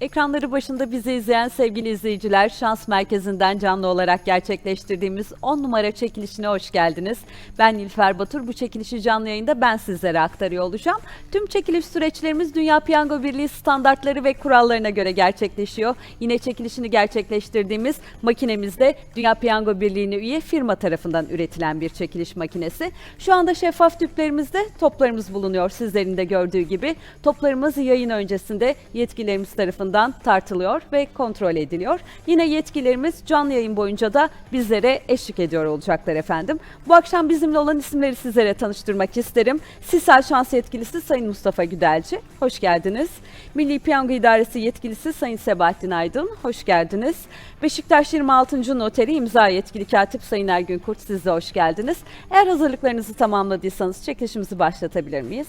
Ekranları başında bizi izleyen sevgili izleyiciler, Şans Merkezi'nden canlı olarak gerçekleştirdiğimiz 10 numara çekilişine hoş geldiniz. Ben Nilfer Batur, bu çekilişi canlı yayında ben sizlere aktarıyor olacağım. Tüm çekiliş süreçlerimiz Dünya Piyango Birliği standartları ve kurallarına göre gerçekleşiyor. Yine çekilişini gerçekleştirdiğimiz makinemizde Dünya Piyango Birliği'ne üye firma tarafından üretilen bir çekiliş makinesi. Şu anda şeffaf tüplerimizde toplarımız bulunuyor sizlerin de gördüğü gibi. Toplarımız yayın öncesinde yetkililerimiz tarafından tartılıyor ve kontrol ediliyor. Yine yetkililerimiz canlı yayın boyunca da bizlere eşlik ediyor olacaklar efendim. Bu akşam bizimle olan isimleri sizlere tanıştırmak isterim. Sisal Şans Yetkilisi Sayın Mustafa Güdelci, hoş geldiniz. Milli Piyango İdaresi Yetkilisi Sayın Sebahattin Aydın, hoş geldiniz. Beşiktaş 26. Noteri imza yetkili katip Sayın Ergün Kurt, siz de hoş geldiniz. Eğer hazırlıklarınızı tamamladıysanız çekilişimizi başlatabilir miyiz?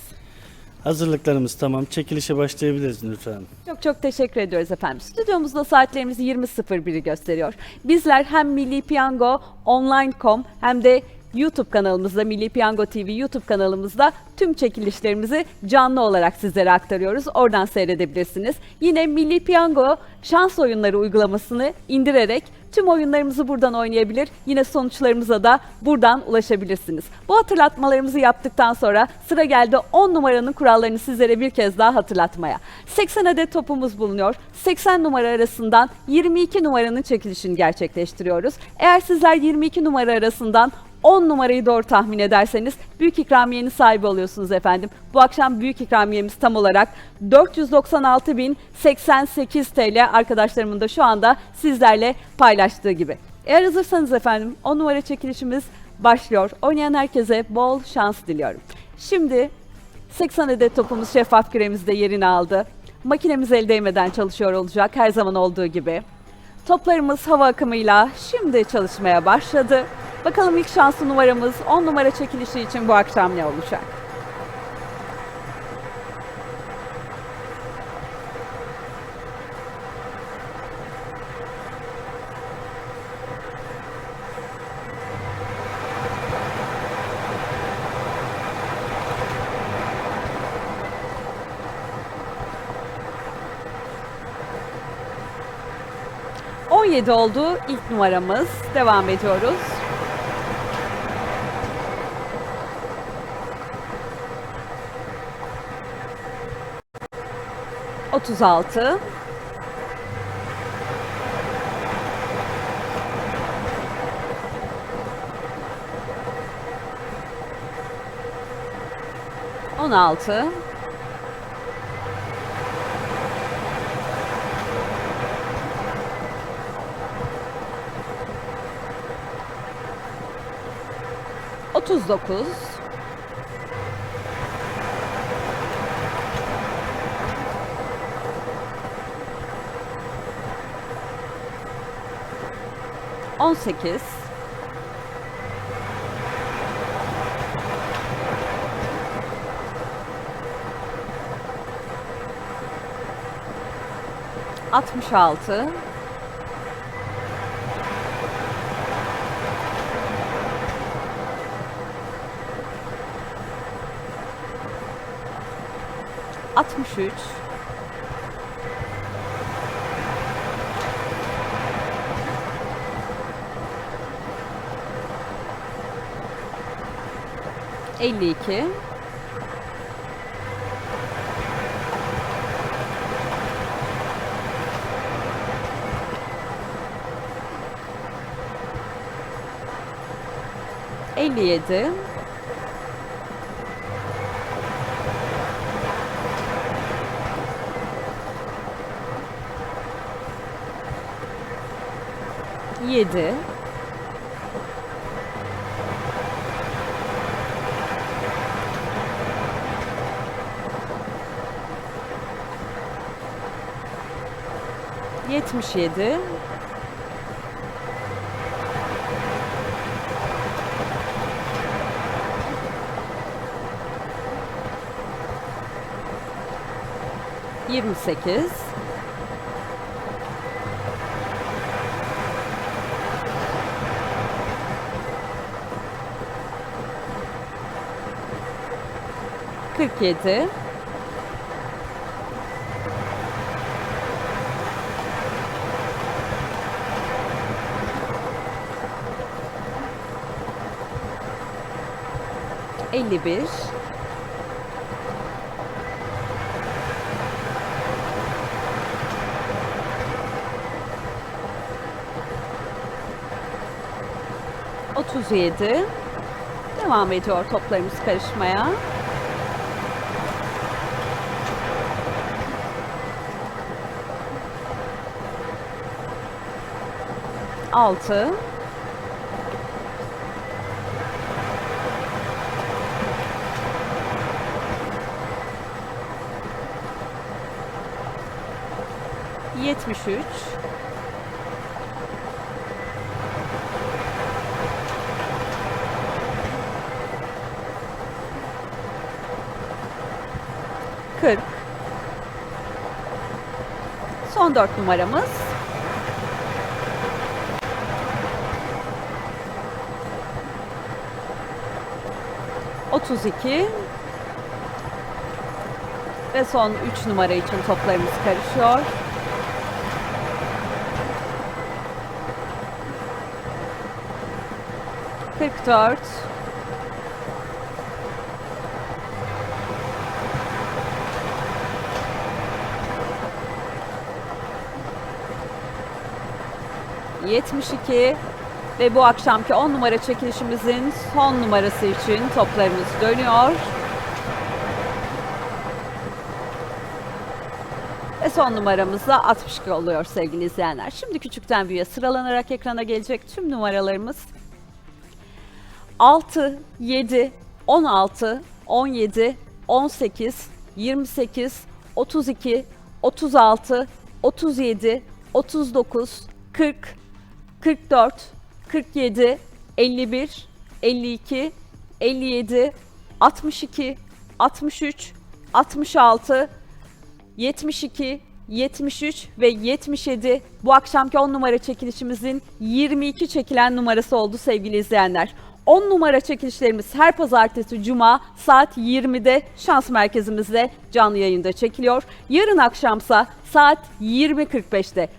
Hazırlıklarımız tamam. Çekilişe başlayabiliriz lütfen. Çok çok teşekkür ediyoruz efendim. Stüdyomuzda saatlerimiz 20.01'i gösteriyor. Bizler hem Milli Piyango Online.com hem de YouTube kanalımızda Milli Piyango TV YouTube kanalımızda tüm çekilişlerimizi canlı olarak sizlere aktarıyoruz. Oradan seyredebilirsiniz. Yine Milli Piyango şans oyunları uygulamasını indirerek tüm oyunlarımızı buradan oynayabilir. Yine sonuçlarımıza da buradan ulaşabilirsiniz. Bu hatırlatmalarımızı yaptıktan sonra sıra geldi 10 numaranın kurallarını sizlere bir kez daha hatırlatmaya. 80 adet topumuz bulunuyor. 80 numara arasından 22 numaranın çekilişini gerçekleştiriyoruz. Eğer sizler 22 numara arasından 10 numarayı doğru tahmin ederseniz büyük ikramiyenin sahibi oluyorsunuz efendim. Bu akşam büyük ikramiyemiz tam olarak 496.088 TL arkadaşlarımın da şu anda sizlerle paylaştığı gibi. Eğer hazırsanız efendim 10 numara çekilişimiz başlıyor. Oynayan herkese bol şans diliyorum. Şimdi 80 adet topumuz şeffaf küremizde yerini aldı. Makinemiz el değmeden çalışıyor olacak her zaman olduğu gibi. Toplarımız hava akımıyla şimdi çalışmaya başladı. Bakalım ilk şanslı numaramız 10 numara çekilişi için bu akşam ne olacak? ...17 oldu ilk numaramız. Devam ediyoruz. 36 16 39 18 66 63 52 57 7 77 28 47 51 37 Devam ediyor toplarımız karışmaya. Altı. Yetmiş üç. Kırk. Son dört numaramız. Otuz iki. Ve son üç numara için toplarımız karışıyor. Dört. Yetmiş iki. Ve bu akşamki 10 numara çekilişimizin son numarası için toplarımız dönüyor. Ve son numaramız da 62 oluyor sevgili izleyenler. Şimdi küçükten büyüğe sıralanarak ekrana gelecek tüm numaralarımız 6, 7, 16, 17, 18, 28, 32, 36, 37, 39, 40, 44, 47, 51, 52, 57, 62, 63, 66, 72, 73 ve 77 bu akşamki 10 numara çekilişimizin 22 çekilen numarası oldu sevgili izleyenler. 10 numara çekilişlerimiz her pazartesi, cuma saat 20'de şans merkezimizde canlı yayında çekiliyor. Yarın akşamsa saat 20.45'te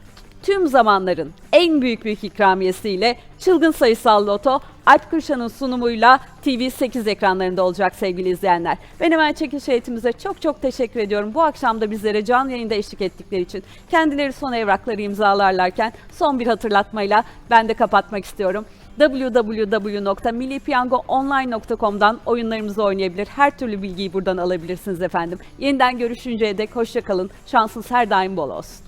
tüm zamanların en büyük büyük ikramiyesiyle Çılgın Sayısal Loto Alp Kırşan'ın sunumuyla TV8 ekranlarında olacak sevgili izleyenler. Ben hemen çekiliş heyetimize çok çok teşekkür ediyorum. Bu akşam da bizlere canlı yayında eşlik ettikleri için. Kendileri son evrakları imzalarlarken son bir hatırlatmayla ben de kapatmak istiyorum www.millipiyangoonline.com'dan oyunlarımızı oynayabilir. Her türlü bilgiyi buradan alabilirsiniz efendim. Yeniden görüşünceye dek hoşçakalın. Şansınız her daim bol olsun.